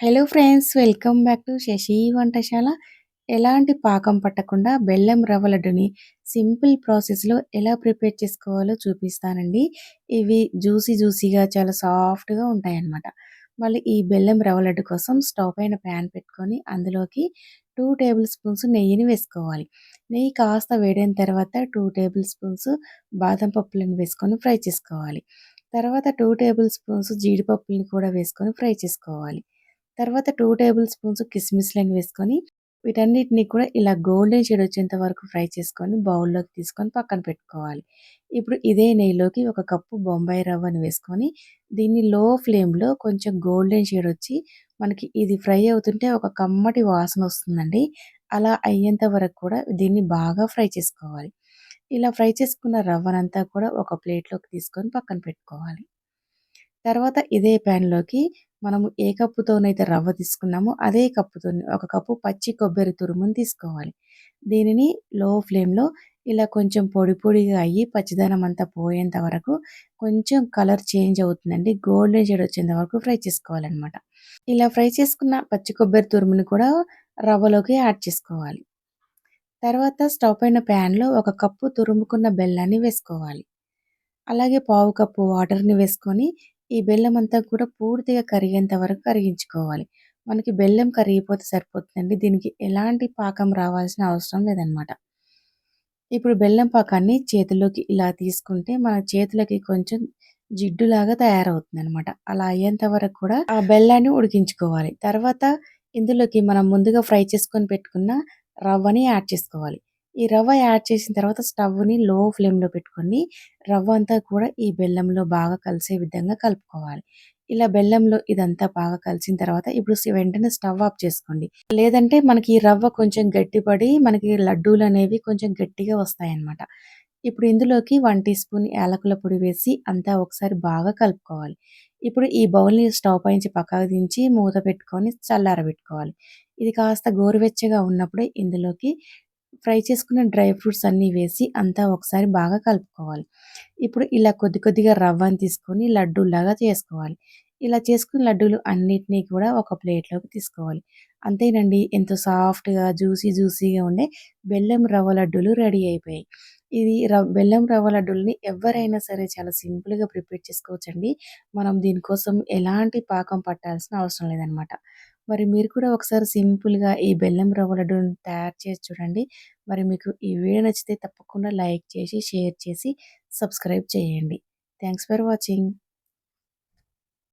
Hello friends welcome back to Shashi వంటశాల ఎలాంటి పాకం పట్టకుండా బెల్లం రవ్వ లడ్డుని సింపుల్ ప్రాసెస్లో ఎలా ప్రిపేర్ చేసుకోవాలో చూపిస్తానండి. ఇవి జ్యూసీ జ్యూసీగా చాలా సాఫ్ట్గా ఉంటాయన్నమాట. మళ్ళీ ఈ బెల్లం రవ్వ లడ్డు కోసం స్టవ్ పైన ప్యాన్ పెట్టుకొని అందులోకి టూ టేబుల్ స్పూన్స్ నెయ్యిని వేసుకోవాలి. నెయ్యి కాస్త వేడైన తర్వాత టూ టేబుల్ స్పూన్స్ బాదం పప్పులను వేసుకొని ఫ్రై చేసుకోవాలి. తర్వాత టూ టేబుల్ స్పూన్స్ జీడిపప్పులను కూడా వేసుకొని ఫ్రై చేసుకోవాలి. తర్వాత టూ టేబుల్ స్పూన్స్ కిస్మిస్లను వేసుకొని వీటన్నిటిని కూడా ఇలా గోల్డెన్ షేడ్ వచ్చేంత వరకు ఫ్రై చేసుకొని బౌల్లోకి తీసుకొని పక్కన పెట్టుకోవాలి. ఇప్పుడు ఇదే నెయ్యిలోకి ఒక కప్పు బొంబాయి రవ్వను వేసుకొని దీన్ని లో ఫ్లేమ్లో కొంచెం గోల్డెన్ షేడ్ వచ్చి మనకి ఇది ఫ్రై అవుతుంటే ఒక కమ్మటి వాసన వస్తుందండి. అలా అయ్యేంత వరకు కూడా దీన్ని బాగా ఫ్రై చేసుకోవాలి. ఇలా ఫ్రై చేసుకున్న రవ్వనంతా కూడా ఒక ప్లేట్లోకి తీసుకొని పక్కన పెట్టుకోవాలి. తర్వాత ఇదే ప్యాన్లోకి మనము ఏ కప్పుతోనైతే రవ్వ తీసుకున్నామో అదే కప్పుతో ఒక కప్పు పచ్చి కొబ్బరి తురుముని తీసుకోవాలి. దీనిని లో ఫ్లేమ్లో ఇలా కొంచెం పొడి పొడిగా అయ్యి పచ్చిదనం అంతా పోయేంత వరకు కొంచెం కలర్ చేంజ్ అవుతుందండి. గోల్డెన్ షేడ్ వచ్చేంత వరకు ఫ్రై చేసుకోవాలన్నమాట. ఇలా ఫ్రై చేసుకున్న పచ్చి కొబ్బరి తురుముని కూడా రవ్వలోకి యాడ్ చేసుకోవాలి. తర్వాత స్టవ్ పైన ప్యాన్లో ఒక కప్పు తురుముకున్న బెల్లాన్ని వేసుకోవాలి. అలాగే పావు కప్పు వాటర్ని వేసుకొని ఈ బెల్లం అంతా కూడా పూర్తిగా కరిగేంత వరకు కరిగించుకోవాలి. మనకి బెల్లం కరిగిపోతే సరిపోతుందండి. దీనికి ఎలాంటి పాకం రావాల్సిన అవసరం లేదనమాట ఇప్పుడు బెల్లం పాకాన్ని చేతిలోకి ఇలా తీసుకుంటే మన చేతులకి కొంచెం జిడ్డులాగా తయారవుతుంది అనమాట అలా అయ్యేంత వరకు కూడా ఆ బెల్లాన్ని ఉడికించుకోవాలి. తర్వాత ఇందులోకి మనం ముందుగా ఫ్రై చేసుకొని పెట్టుకున్న రవ్వని యాడ్ చేసుకోవాలి. ఈ రవ్వ యాడ్ చేసిన తర్వాత స్టవ్ని లో ఫ్లేమ్లో పెట్టుకొని రవ్వ అంతా కూడా ఈ బెల్లంలో బాగా కలిసే విధంగా కలుపుకోవాలి. ఇలా బెల్లంలో ఇదంతా బాగా కలిసిన తర్వాత ఇప్పుడు వెంటనే స్టవ్ ఆఫ్ చేసుకోండి. లేదంటే మనకి ఈ రవ్వ కొంచెం గట్టిపడి మనకి లడ్డూలు అనేవి కొంచెం గట్టిగా వస్తాయన్నమాట. ఇప్పుడు ఇందులోకి వన్ టీ స్పూన్ యాలకుల పొడి వేసి అంతా ఒకసారి బాగా కలుపుకోవాలి. ఇప్పుడు ఈ బౌల్ని స్టవ్ పైంచి పక్కకు దించి మూత పెట్టుకొని చల్లారబెట్టుకోవాలి. ఇది కాస్త గోరువెచ్చగా ఉన్నప్పుడే ఇందులోకి ఫ్రై చేసుకున్న డ్రై ఫ్రూట్స్ అన్నీ వేసి అంతా ఒకసారి బాగా కలుపుకోవాలి. ఇప్పుడు ఇలా కొద్ది కొద్దిగా రవ్వని తీసుకొని లడ్డూలాగా చేసుకోవాలి. ఇలా చేసుకున్న లడ్డూలు అన్నిటినీ కూడా ఒక ప్లేట్లోకి తీసుకోవాలి. అంతేనండి ఎంతో సాఫ్ట్గా జ్యూసీ జ్యూసీగా ఉండే బెల్లం రవ్వ లడ్డూలు రెడీ అయిపోయాయి. ఇది రవ్ బెల్లం రవ్వ లడ్డూలని ఎవరైనా సరే చాలా సింపుల్గా ప్రిపేర్ చేసుకోవచ్చండి. మనం దీనికోసం ఎలాంటి పాకం పట్టాల్సిన అవసరం లేదనమాట. మరి మీరు కూడా ఒకసారి సింపుల్గా ఈ బెల్లం రవ్వ లడ్డూని తయారు చేసి చూడండి. మరి మీకు ఈ వీడియో నచ్చితే తప్పకుండా లైక్ చేసి షేర్ చేసి సబ్స్క్రైబ్ చేయండి. Thanks for watching.